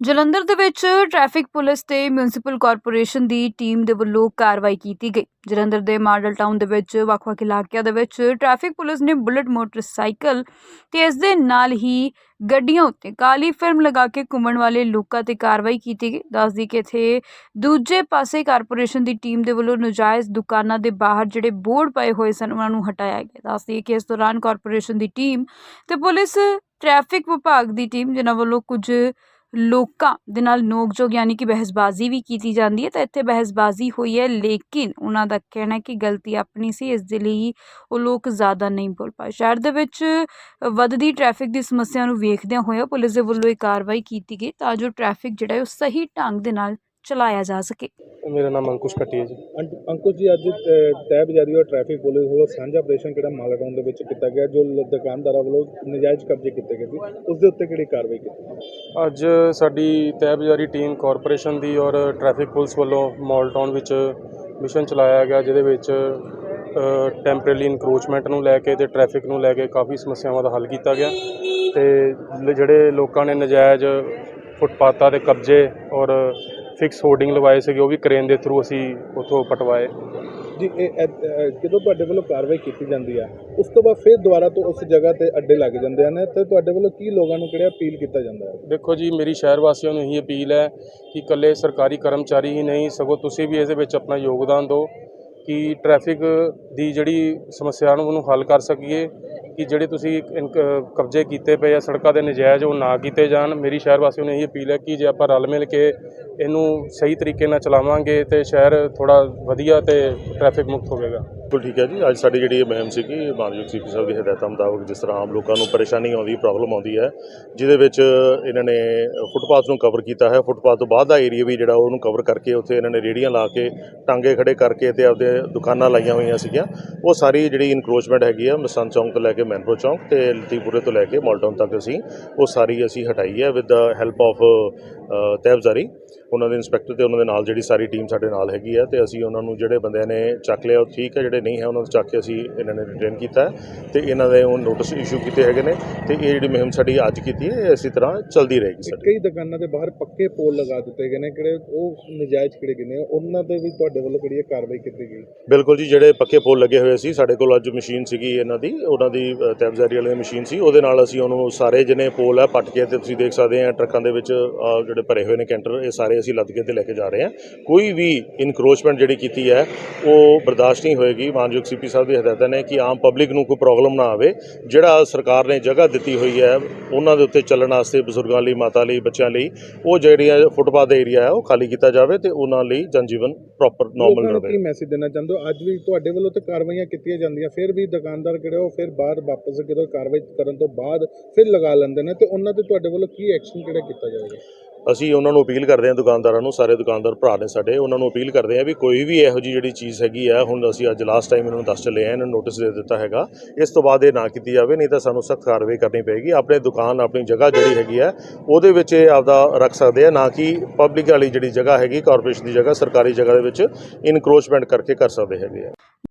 ਜਲੰਧਰ ਦੇ ਵਿੱਚ traffic police ਤੇ ਮਿਊਨਿਸਪਲ ਕਾਰਪੋਰੇਸ਼ਨ ਦੀ ਟੀਮ ਦੇ ਵੱਲੋਂ ਕਾਰਵਾਈ ਕੀਤੀ ਗਈ। ਜਲੰਧਰ ਦੇ ਮਾਡਲ ਟਾਊਨ ਦੇ ਵਿੱਚ ਵੱਖ-ਵੱਖ ਇਲਾਕਿਆਂ ਦੇ ਵਿੱਚ ਟ੍ਰੈਫਿਕ ਪੁਲਿਸ ਨੇ ਬੁਲਟ ਮੋਟਰਸਾਈਕਲ ਤੇ ਇਸ ਦੇ ਨਾਲ ਹੀ ਗੱਡੀਆਂ ਉੱਤੇ ਕਾਲੀ ਫਿਲਮ ਲਗਾ ਕੇ ਘੁੰਮਣ ਵਾਲੇ ਲੋਕਾਂ ਤੇ ਕਾਰਵਾਈ ਕੀਤੀ ਗਈ। ਦੱਸਦੀ ਕਿ ਇੱਥੇ ਦੂਜੇ ਪਾਸੇ ਕਾਰਪੋਰੇਸ਼ਨ ਦੀ ਟੀਮ ਦੇ ਵੱਲੋਂ ਨਜਾਇਜ਼ ਦੁਕਾਨਾਂ ਦੇ ਬਾਹਰ ਜਿਹੜੇ ਬੋਰਡ ਪਏ ਹੋਏ ਸਨ, ਉਹਨਾਂ ਨੂੰ ਹਟਾਇਆ ਗਿਆ। ਦੱਸਦੀ ਕਿ ਇਸ ਦੌਰਾਨ ਕਾਰਪੋਰੇਸ਼ਨ ਦੀ ਟੀਮ ਤੇ ਪੁਲਿਸ, ਟ੍ਰੈਫਿਕ ਵਿਭਾਗ ਦੀ ਟੀਮ, ਜਿਨ੍ਹਾਂ ਵੱਲੋਂ ਕੁਝ ਲੋਕਾਂ ਦੇ ਨਾਲ ਨੋਕ-ਝੋਕ ਯਾਨੀ ਕਿ ਬਹਿਸਬਾਜ਼ੀ ਵੀ ਕੀਤੀ ਜਾਂਦੀ ਹੈ, ਤਾਂ ਇੱਥੇ ਬਹਿਸਬਾਜ਼ੀ ਹੋਈ ਹੈ, ਲੇਕਿਨ ਉਹਨਾਂ ਦਾ ਕਹਿਣਾ ਹੈ ਕਿ ਗਲਤੀ ਆਪਣੀ ਸੀ, ਇਸ ਦੇ ਲਈ ਉਹ ਲੋਕ ਜ਼ਿਆਦਾ ਨਹੀਂ ਬੋਲ ਪਾਏ। ਸ਼ਹਿਰ ਦੇ ਵਿੱਚ ਵੱਧਦੀ ਟ੍ਰੈਫਿਕ ਦੀ ਸਮੱਸਿਆ ਨੂੰ ਵੇਖਦਿਆਂ ਹੋਇਆ ਪੁਲਿਸ ਦੇ ਵੱਲੋਂ ਇਹ ਕਾਰਵਾਈ ਕੀਤੀ ਗਈ ਤਾਂ ਜੋ ਟ੍ਰੈਫਿਕ ਜਿਹੜਾ ਹੈ ਉਹ ਸਹੀ ਢੰਗ ਦੇ ਨਾਲ ਚਲਾਇਆ ਜਾ ਸਕੇ। ਮੇਰਾ ਨਾਮ ਅੰਕੁਸ਼ ਕੱਟੀ ਹੈ ਜੀ। ਅੰਕ- ਅੰਕੁਸ਼ ਜੀ ਅੱਜ ਤੈਅ ਬਜਾਰੀ ਔਰ ਟ੍ਰੈਫਿਕ ਪੁਲਿਸ ਵੱਲੋਂ ਸਾਂਝਾ ਆਪਰੇਸ਼ਨ ਕਿਹੜਾ ਮਾਲਾਟਾਊਨ ਦੇ ਵਿੱਚ ਕੀਤਾ ਗਿਆ ਜੋ ਲ- ਦੁਕਾਨਦਾਰਾਂ ਵੱਲੋਂ ਨਜਾਇਜ਼ ਕਬਜ਼ੇ ਕੀਤੇ ਗਏ ਸੀ। ਉਸ ਦੇ ਉੱਤੇ ਕਿਹੜੀ ਕਾਰਵਾਈ ਕੀਤੀ ਅੱਜ ਸਾਡੀ ਤਹਿਬਜ਼ਾਰੀ ਟੀਮ ਕਾਰਪੋਰੇਸ਼ਨ ਦੀ ਔਰ ਟ੍ਰੈਫਿਕ ਪੁਲਿਸ ਵੱਲੋਂ ਮਾਲ ਟਾਊਨ ਵਿੱਚ ਮਿਸ਼ਨ ਚਲਾਇਆ ਗਿਆ ਜਿਹਦੇ ਵਿੱਚ ਟੈਂਪਰੇਰੀ ਇਨਕਰੋਚਮੈਂਟ ਨੂੰ ਲੈ ਕੇ ਤੇ ਟ੍ਰੈਫਿਕ ਨੂੰ ਲੈ ਕੇ ਕਾਫੀ ਸਮੱਸਿਆਵਾਂ ਦਾ ਹੱਲ ਕੀਤਾ ਗਿਆ। ਤੇ ਲ- ਜਿਹੜੇ ਲੋਕਾਂ ਨੇ ਨਜਾਇਜ਼ ਫੁੱਟਪਾਥਾਂ ਦੇ ਕਬਜ਼ੇ ਔਰ ਫਿਕਸ ਹੋਰਡਿੰਗ ਲਵਾਏ ਸੀਗੇ ਉਹ ਵੀ ਕ੍ਰੇਨ ਦੇ ਥਰੂ ਅਸੀਂ ਉੱਥੋਂ ਪਟਵਾਏ। ਜੀ ਇਹ ਜਦੋਂ ਤੁਹਾਡੇ ਵੱਲੋਂ ਕਾਰਵਾਈ ਕੀਤੀ ਜਾਂਦੀ ਹੈ ਉਸ ਤੋਂ ਬਾਅਦ ਫਿਰ ਦੁਬਾਰਾ ਤੋਂ ਉਸ ਜਗ੍ਹਾ ਤੇ ਅੱਡੇ ਲੱਗ ਜਾਂਦੇ ਹਨ ਤੇ ਤੁਹਾਡੇ ਵੱਲੋਂ ਕੀ ਲੋਕਾਂ ਨੂੰ ਕਿਹੜਾ ਅਪੀਲ ਕੀਤਾ ਜਾਂਦਾ ਹੈ? ਦੇਖੋ ਜੀ ਮੇਰੀ ਸ਼ਹਿਰ ਵਾਸੀਆਂ ਨੂੰ ਇਹੀ ਅਪੀਲ ਹੈ ਕਿ ਇਕੱਲੇ ਸਰਕਾਰੀ ਕਰਮਚਾਰੀ ਹੀ ਨਹੀਂ ਸਗੋਂ ਤੁਸੀਂ ਵੀ ਇਹਦੇ ਵਿੱਚ ਆਪਣਾ ਯੋਗਦਾਨ ਦਿਓ ਕਿ ਟ੍ਰੈਫਿਕ ਦੀ ਜਿਹੜੀ ਸਮੱਸਿਆ ਨੂੰ ਉਹਨੂੰ ਹੱਲ ਕਰ ਸਕੀਏ। ਕਿ ਜਿਹੜੇ ਤੁਸੀਂ ਇਨਕ- ਕਬਜ਼ੇ ਕੀਤੇ ਪਏ ਆ, ਸੜਕਾਂ ਦੇ ਨਜਾਇਜ਼ ਉਹ ਨਾ ਕੀਤੇ ਜਾਣ। ਮੇਰੀ ਸ਼ਹਿਰ ਵਾਸੀਆਂ ਨੂੰ ਇਹੀ ਅਪੀਲ ਹੈ ਕਿ ਜੇ ਆਪਾਂ ਰਲ ਮਿਲ ਕੇ ਇਹਨੂੰ ਸਹੀ ਤਰੀਕੇ ਨਾਲ ਚਲਾਵਾਂਗੇ ਤੇ ਸ਼ਹਿਰ ਥੋੜਾ ਵਧੀਆ ਤੇ ਟ੍ਰੈਫਿਕ ਮੁਕਤ ਹੋਵੇਗਾ। ਬਿਲਕੁਲ ਠੀਕ ਹੈ ਜੀ। ਅੱਜ ਸਾਡੀ ਜਿਹੜੀ ਇਹ ਮੁਹਿੰਮ ਸੀਗੀ, ਮਾਨਯੋਗ ਸੀਪੀ ਸਾਹਿਬ ਦੀ ਹਦਾਇਤਾਂ ਮੁਤਾਬਕ, ਜਿਸ ਤਰ੍ਹਾਂ ਆਮ ਲੋਕਾਂ ਨੂੰ ਪਰੇਸ਼ਾਨੀ ਆਉਂਦੀ ਪ੍ਰੋਬਲਮ ਆਉਂਦੀ ਹੈ, ਜਿਹਦੇ ਵਿੱਚ ਇਹਨਾਂ ਨੇ ਫੁੱਟਪਾਥ ਨੂੰ ਕਵਰ ਕੀਤਾ ਹੈ। ਫੁੱਟਪਾਥ ਤੋਂ ਬਾਅਦ ਦਾ ਏਰੀਆ ਵੀ ਜਿਹੜਾ ਉਹਨੂੰ ਕਵਰ ਕਰਕੇ ਉੱਥੇ ਇਹਨਾਂ ਨੇ ਰੇੜੀਆਂ ਲਾ ਕੇ, ਟਾਂਗੇ ਖੜੇ ਕਰਕੇ ਤੇ ਆਪਦੇ ਦੁਕਾਨਾਂ ਲਾਈਆਂ ਹੋਈਆਂ ਸੀਗੀਆਂ। ਉਹ ਸਾਰੀ ਜਿਹੜੀ ਇਨਕਰੋਚਮੈਂਟ ਹੈਗੀ ਆ, ਮਸੰਦ ਚੌਂਕ ਤੋਂ ਲੈ ਕੇ ਮੈਨਪੁਰ ਚੌਂਕ ਤੇ ਲਤੀਪੁਰੇ ਤੋਂ ਲੈ ਕੇ ਮਾਲਟਾਊਨ ਤੱਕ ਅਸੀਂ, ਉਹ ਸਾਰੀ ਅਸੀਂ ਹਟਾਈ ਹੈ। ਵਿਦ ਦਾ ਹੈਲਪ ਆਫ ਤਹਿਬਜ਼ਾਰੀ ਉਹਨਾਂ ਦੇ ਇੰਸਪੈਕਟਰ ਤੇ ਉਹਨਾਂ ਦੇ ਨਾਲ ਜਿਹੜੀ ਸਾਰੀ ਟੀਮ ਸਾਡੇ ਨਾਲ ਹੈਗੀ ਹੈ ਤੇ ਅਸੀਂ ਉਹਨਾਂ ਨੂੰ ਜਿਹੜੇ ਬੰਦਿਆਂ ਨੇ ਚੱਕ ਲਿਆ ਉਹ ਠੀਕ ਹੈ ਜਿਹੜੇ ਨਹੀਂ ਹੈ ਉਹਨਾਂ ਨੂੰ ਚੱਕ ਕੇ ਅਸੀਂ ਇਹਨਾਂ ਨੇ ਰਿਟੇਨ ਕੀਤਾ ਤੇ ਇਹਨਾਂ ਦੇ ਉਹ ਨੋਟਿਸ ਇਸ਼ੂ ਕੀਤੇ ਹੈਗੇ ਨੇ ਤੇ ਇਹ ਜਿਹੜੀ ਮੁਹਿੰਮ ਸਾਡੀ ਅੱਜ ਕੀਤੀ ਹੈ ਇਸੇ ਤਰ੍ਹਾਂ ਚੱਲਦੀ ਰਹੇਗੀ ਸਾਡੀ। ਕਈ ਦੁਕਾਨਾਂ ਦੇ ਬਾਹਰ ਪੱਕੇ ਪੋਲ ਲਗਾ ਦਿੱਤੇ ਗਏ ਨੇ ਕਿਹੜੇ ਉਹ ਨਜਾਇਜ਼ ਕਿਹੜੇ ਗਏ ਨੇ ਉਹਨਾਂ ਦੇ ਵੀ ਤੁਹਾਡੇ ਵੱਲੋਂ ਕਿਹੜੀ ਕਾਰਵਾਈ ਕੀਤੀ ਗਈ? ਬਿਲਕੁਲ ਜੀ ਜਿਹੜੇ ਪੱਕੇ ਪੋਲ ਲੱਗੇ ਹੋਏ ਸੀ ਸਾਡੇ ਕੋਲ ਅੱਜ ਮਸ਼ੀਨ ਸੀਗੀ ਇਹਨਾਂ ਦੀ ਉਹਨਾਂ ਦੀ ਅ, ਤਹਿਬਜ਼ਾਰੀ ਵਾਲੀ ਮਸ਼ੀਨ ਸੀ ਉਹਦੇ ਨਾਲ ਅਸੀਂ ਉਹਨੂੰ ਸਾਰੇ ਜਿਹਨੇ ਪੋਲ ਹੈ ਪੱਟ ਕੇ ਤੇ ਤੁਸੀਂ ਦੇਖ ਸਕਦੇ ਆ ਟਰੱਕਾਂ ਦੇ ਵਿੱਚ ਅ, ਜਿਹੜੇ ਭਰੇ ਹੋਏ ਨੇ ਕੈਂਟਰ ਇਹ ਸਾਰੇ ਅਸੀਂ ਲੱਦ ਕੇ ਤੇ ਲੈ ਕੇ ਜਾ ਰਹੇ ਹਾਂ। ਕੋਈ ਵੀ ਇਨਕਰੋਚਮੈਂਟ ਜਿਹੜੀ ਕੀਤੀ ਹੈ ਉਹ ਬਰਦਾਸ਼ਤ ਨਹੀਂ ਹੋਏਗੀ। ਮਾਨਯੋਗ ਸੀਪੀ ਸਾਹਿਬ ਦੀ ਹਦਾਇਤਾਂ ਨੇ ਕਿ ਆਮ ਪਬਲਿਕ ਨੂੰ ਕੋਈ ਪ੍ਰੋਬਲਮ ਨਾ ਆਵੇ। ਜਿਹੜਾ ਸਰਕਾਰ ਨੇ ਜਗ੍ਹਾ ਦਿੱਤੀ ਹੋਈ ਹੈ ਉਹਨਾਂ ਦੇ ਉੱਤੇ ਚੱਲਣ ਵਾਸਤੇ ਬਜ਼ੁਰਗਾਂ ਲਈ ਮਾਤਾ ਲਈ ਬੱਚਿਆਂ ਲਈ ਉਹ ਜਿਹੜੀਆਂ ਫੁੱਟਪਾਥ ਦਾ ਏਰੀਆ ਹੈ ਉਹ ਖਾਲੀ ਕੀਤਾ ਜਾਵੇ ਤੇ ਉਹਨਾਂ ਲਈ ਜਨਜੀਵਨ ਪ੍ਰੋਪਰ ਨਾਰਮਲ ਰਹੇ। ਕੀ ਮੈਸੇਜ ਦੇਣਾ ਚਾਹੁੰਦੇ ਹੋ? ਅੱਜ ਵੀ ਤੁਹਾਡੇ ਵੱਲੋਂ ਤੇ ਕਾਰਵਾਈਆਂ ਕੀਤੀਆਂ ਜਾਂਦੀਆਂ ਫਿਰ ਵੀ ਦੁਕਾਨਦਾਰ ਕਿਹੜੇ ਉਹ ਫਿਰ ਬਾਹਰ ਵਾਪਸ ਜਦੋਂ ਕਾਰਵਾਈ ਕਰਨ ਤੋਂ ਬਾਅਦ ਫਿਰ ਲਗਾ ਲੈਂਦੇ ਨੇ ਤੇ ਉਹਨਾਂ ਤੇ ਤੁਹਾਡੇ ਵੱਲੋਂ ਕੀ ਐਕਸ਼ਨ ਕਿਹੜਾ ਕੀਤਾ ਜਾਵੇਗਾ? ਅਸੀਂ ਉਹਨਾਂ ਨੂੰ ਅਪੀਲ ਕਰਦੇ ਹਾਂ, ਦੁਕਾਨਦਾਰਾਂ ਨੂੰ, ਸਾਰੇ ਦੁਕਾਨਦਾਰ ਭਰਾ ਨੇ ਸਾਡੇ, ਉਹਨਾਂ ਨੂੰ ਅਪੀਲ ਕਰਦੇ ਹਾਂ ਵੀ ਕੋਈ ਵੀ ਇਹੋ ਜਿਹੀ ਜਿਹੜੀ ਚੀਜ਼ ਹੈਗੀ ਆ, ਹੁਣ ਅਸੀਂ ਅੱਜ ਲਾਸਟ ਟਾਈਮ ਇਹਨਾਂ ਨੂੰ ਦੱਸ ਚੱਲੇ ਆ ਇਹਨਾਂ ਨੂੰ ਨੋਟਿਸ ਦੇ ਦਿੱਤਾ ਹੈਗਾ, ਇਸ ਤੋਂ ਬਾਅਦ ਇਹ ਨਾ ਕੀਤੀ ਜਾਵੇ, ਨਹੀਂ ਤਾਂ ਸਾਨੂੰ ਸਖਤ ਕਾਰਵਾਈ ਕਰਨੀ ਪਏਗੀ, ਆਪਣੇ ਦੁਕਾਨ, ਆਪਣੀ ਜਗ੍ਹਾ ਜਿਹੜੀ ਹੈਗੀ ਆ, ਉਹਦੇ ਵਿੱਚ ਇਹ ਆਪਦਾ ਰੱਖ ਸਕਦੇ ਆ, ਨਾ ਕਿ ਪਬਲਿਕ ਵਾਲੀ ਜਿਹੜੀ ਜਗ੍ਹਾ ਹੈਗੀ ਕਾਰਪੋਰੇਸ਼ਨ ਦੀ ਜਗ੍ਹਾ, ਸਰਕਾਰੀ ਜਗ੍ਹਾ ਦੇ ਵਿੱਚ ਇਨਕਰੋਚਮੈਂਟ ਕਰਕੇ ਕਰ ਸਕਦੇ ਹੈਗੇ ਆ।